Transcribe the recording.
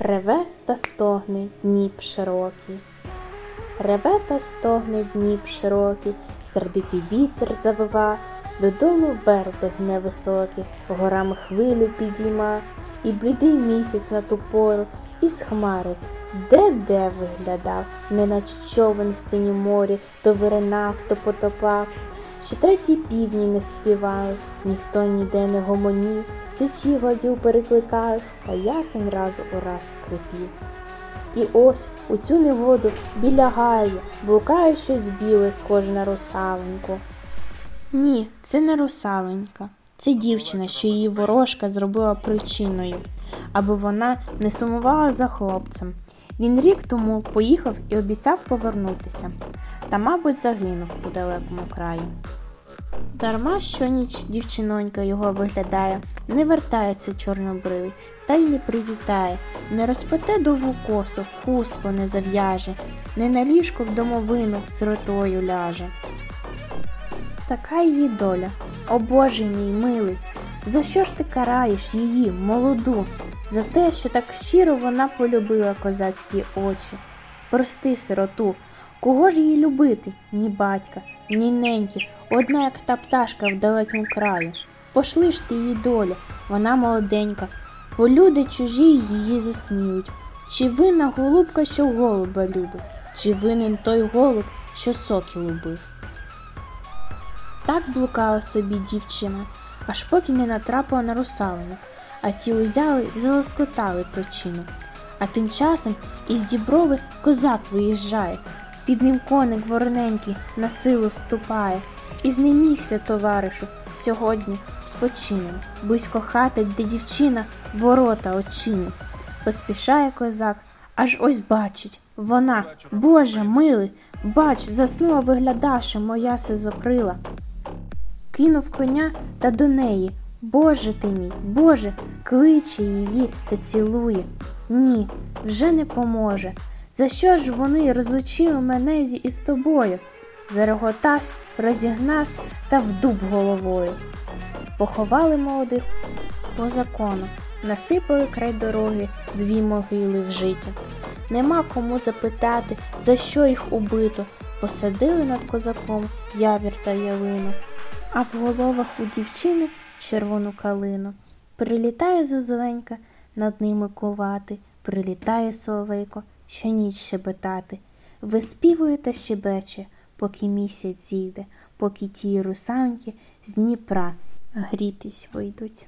Реве та стогне Дніп широкий. Реве та стогне Дніп широкий, сердитий вітер завива, додолу верби невисокі, горами хвилю підійма, і блідий місяць на ту пору, із хмари, де-де виглядав, неначе човен в синім морі, то виринав, то потопав. Ще треті півні не співали, ніхто ніде не гомонів, сичі гладів перекликались, та ясень раз у раз скрипів. І ось у цю негоду біля гаю блукає щось біле, схоже на русаленьку. Ні, це не русаленька. Це дівчина, що її ворожка зробила причиною, аби вона не сумувала за хлопцем. Він рік тому поїхав і обіцяв повернутися, та, мабуть, загинув у далекому краї. Дарма щоніч дівчинонька його виглядає, не вертається чорнобривий, та й не привітає, не розпете довгу косу, хустку не зав'яже, не на ліжко в домовину сиротою ляже. Така її доля, о Боже мій милий, за що ж ти караєш її, молоду, за те, що так щиро вона полюбила козацькі очі. Прости сироту, кого ж їй любити? Ні батька, ні неньки, одна як та пташка в далекім краю. Пошли ж ти її доля, вона молоденька, бо люди чужі її засміють. Чи винна голубка, що голуба любить, чи винен той голуб, що соки любив. Так блукала собі дівчина, аж поки не натрапила на русалонок, а ті узяли і залоскотали причину. А тим часом із діброви козак виїжджає, під ним коник вороненький на силу ступає, і знемігся, товаришу, сьогодні спочинем, близько хати, де дівчина ворота очині. Поспішає козак, аж ось бачить. Вона, Боже милий, бач, заснула виглядаше моя сизокрила. Кинув коня та до неї. Боже ти мій, Боже, кличе її та цілує. Ні, вже не поможе. За що ж вони розлучили мене зі- із тобою? Зареготався, розігнався та вдуб головою. Поховали молодих по закону, насипали край дороги дві могили в життя. Нема кому запитати, за що їх убито. Посадили над козаком явір та ялину, а в головах у дівчини червону калину. Прилітає зозуленька над ними кувати, прилітає соловейко, що ніч щебетати. Виспівує та щебече, поки місяць зійде, поки ті русанки з Дніпра грітись вийдуть.